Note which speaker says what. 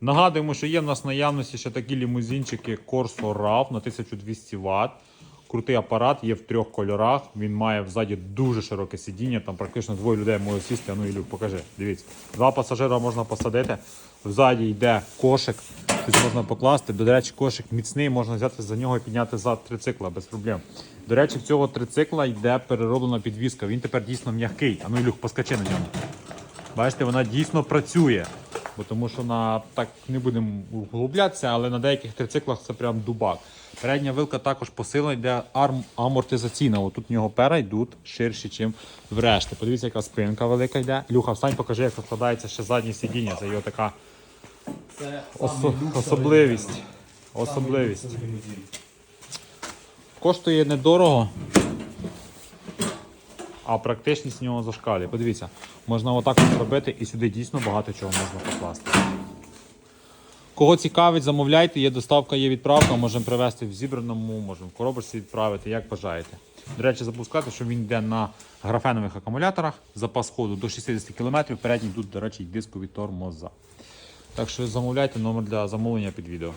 Speaker 1: Нагадуємо, що є в нас наявності ще такі лімузинчики Corso RAV на 1200 Вт. Крутий апарат, є в трьох кольорах. Він має взаді дуже широке сидіння, там практично двоє людей можуть сісти. Ну Ілю, покажи. Дивіться. Два пасажира можна посадити. Взаді йде кошик, тут можна покласти. До речі, кошик міцний, можна взяти за нього і підняти за трицикла без проблем. До речі, в цього трицикла йде перероблена підвізка. Він тепер дійсно м'який. А ну Ілюх, поскачи на ньому. Бачите, вона дійсно працює. Бо тому що на так не будемо углублятися, але на деяких трициклах це прям дубак. Передня вилка також посилена, йде арм амортизаційна. От тут в нього пера йдуть ширші, ніж в решті. Подивіться, яка спинка велика йде. Люха, встань, покажи, як розкладається ще заднє сидіння. Це його така
Speaker 2: Це люксовий
Speaker 1: особливість. Особливість. Коштує недорого, а практичність в нього зашкалює. Подивіться, можна отак от зробити і сюди дійсно багато чого можна покласти. Кого цікавить, замовляйте, є доставка, є відправка, можемо привезти в зібраному, можемо в коробочці відправити, як бажаєте. До речі, запускати, що він йде на графенових акумуляторах, запас ходу до 60 км, передній тут, до речі, дискові тормоза. Так що замовляйте номер для замовлення під відео.